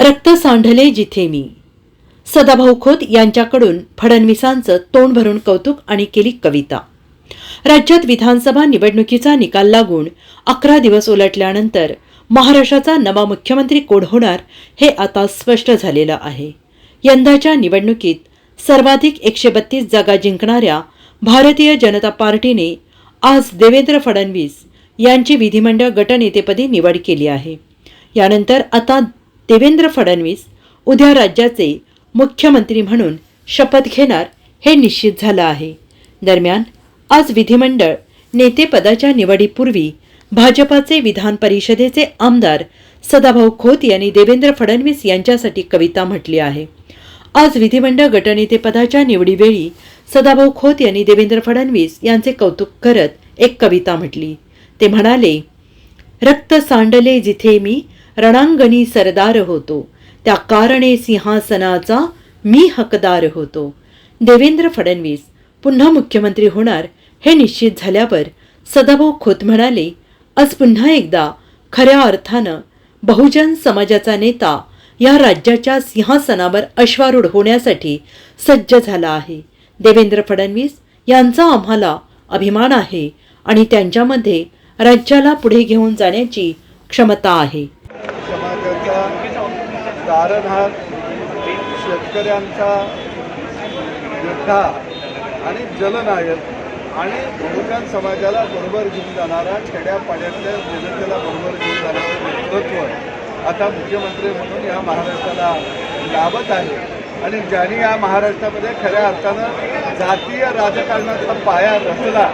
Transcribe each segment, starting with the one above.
रक्त सांढले जिथे मी. सदाभाऊ खोत यांच्याकडून फडणवीसांचं तोंड भरून कौतुक आणि केली कविता. राज्यात विधानसभा निवडणुकीचा निकाल लागून अकरा दिवस उलटल्यानंतर महाराष्ट्राचा नवा मुख्यमंत्री कोण होणार हे आता स्पष्ट झालेलं आहे. यंदाच्या निवडणुकीत सर्वाधिक एकशे बत्तीस जागा जिंकणाऱ्या भारतीय जनता पार्टीने आज देवेंद्र फडणवीस यांची विधिमंडळ गटनेतेपदी निवड केली आहे. यानंतर आता देवेंद्र फडणवीस उद्या राज्याचे मुख्यमंत्री म्हणून शपथ घेणार हे निश्चित झालं आहे. दरम्यान आज विधिमंडळ नेतेपदाच्या निवडीपूर्वी भाजपाचे विधान परिषदेचे आमदार सदाभाऊ खोत यांनी देवेंद्र फडणवीस यांच्यासाठी कविता म्हटली आहे. आज विधिमंडळ गटनेतेपदाच्या निवडीवेळी सदाभाऊ खोत यांनी देवेंद्र फडणवीस यांचे कौतुक करत एक कविता म्हटली. ते म्हणाले रक्त सांडले जिथे मी रणांगणी सरदार होतो. त्या कारणे सिंहासनाचा मी हकदार होतो. देवेंद्र फडणवीस पुन्हा मुख्यमंत्री होणार हे निश्चित झाल्यावर सदाभाऊ खोत म्हणाले आज पुन्हा एकदा खऱ्या अर्थानं बहुजन समाजाचा नेता या राज्याच्या सिंहासनावर अश्वारूढ होण्यासाठी सज्ज झाला आहे. देवेंद्र फडणवीस यांचा आम्हाला अभिमान आहे आणि त्यांच्यामध्ये राज्याला पुढे घेऊन जाण्याची क्षमता आहे. कारण हा शेतकऱ्यांचा योद्धा आणि जलनायक आणि बहुजन समाजाला बरोबर घेऊन जाणारा खेड्यापाड्यातल्या जनतेला बरोबर घेऊन जाणारं नेतृत्व आता मुख्यमंत्री म्हणून या महाराष्ट्राला लाभत आहे. आणि ज्यांनी या महाराष्ट्रामध्ये खऱ्या अर्थानं जातीय राजकारणाचा पाया रचला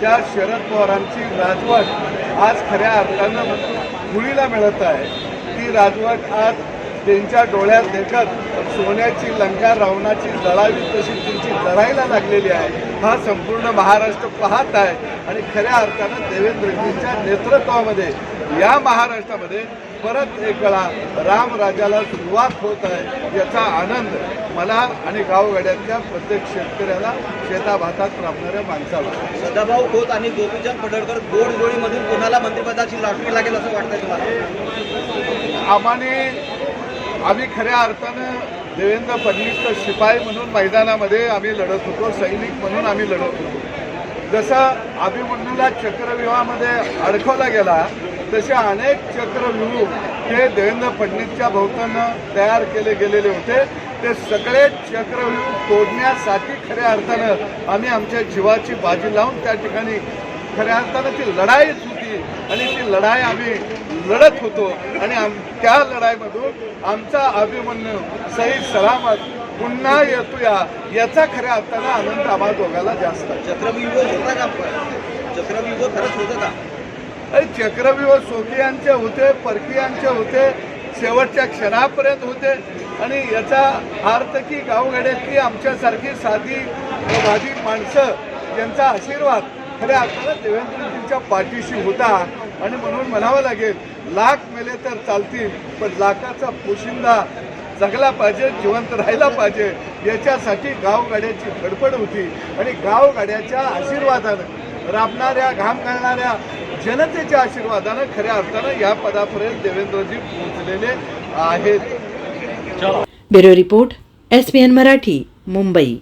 त्या शरद पवारांची राजवट आज खऱ्या अर्थानं मुलीला मिळत आहे. ती राजवट आज त्यांच्या डोळ्यात देखत सोन्याची लंका रावणाची जळावी तशी त्यांची जळायला लागलेली आहे. हा संपूर्ण महाराष्ट्र पाहत आहे. आणि खऱ्या अर्थानं देवेंद्रजींच्या नेतृत्वामध्ये या महाराष्ट्रामध्ये परत एक वेळा रामराजाला सुरुवात होत आहे याचा आनंद मला आणि गावगाड्यातल्या प्रत्येक शेतकऱ्याला शेताभातात राबणाऱ्या माणसाला. सदाभाऊ खोत आणि गोपीचंद पडळकर गोड जोडीमधून कोणाला मंत्रिपदाची लॉटरी लागेल असं वाटतंय तुम्हाला? आम्हाने आम्ही खऱ्या अर्थानं देवेंद्र फडणवीसचा शिपाई म्हणून मैदानामध्ये आम्ही लढत होतो सैनिक म्हणून आम्ही लढत होतो. जसं अभिमन्यूला चक्रव्यूहामध्ये अडकवला गेला तसे अनेक चक्रव्यूह हे देवेंद्र फडणवीसच्या भोवतानं तयार केले गेलेले होते. ते सगळे चक्रव्यूह तोडण्यासाठी खऱ्या अर्थानं आम्ही आमच्या जीवाची बाजी लावून त्या ठिकाणी खऱ्या अर्थानं ती लढाईच होती आणि ती लढाई आम्ही लढत होतो. आणि आम त्या लढाईमधून आमचा अभिमन्यू सही सलामत पुन्हा येतो या याचा खऱ्या अर्थानं आनंद आम्हा दोघाला जास्त चक्रव्यूह होता का चक्रव्यूह खरंच होतं का? आणि चक्रव्यूह सोकियांचे होते परकीयांचे होते शेवटच्या क्षणापर्यंत होते. आणि याचा अर्थ की गावगाड्यातली आमच्यासारखी साधी वादी माणसं यांचा आशीर्वाद खऱ्या अर्थानं देवेंद्रजींच्या पाठीशी होता. आणि म्हणून म्हणावं लागेल लाख मेले तर चालतील पण लाखाचा पोशिंदा जगला पाहिजे जिवंत राहायला पाहिजे याच्यासाठी गावगाड्याची धडपड होती. आणि गावगाड्याच्या आशीर्वादानं राबणाऱ्या घाम घालणाऱ्या जनतेच्या आशीर्वादानं खऱ्या अर्थानं या पदापर्यंत देवेंद्रजी पोहोचलेले आहेत. Bureau report S P N Marathi Mumbai.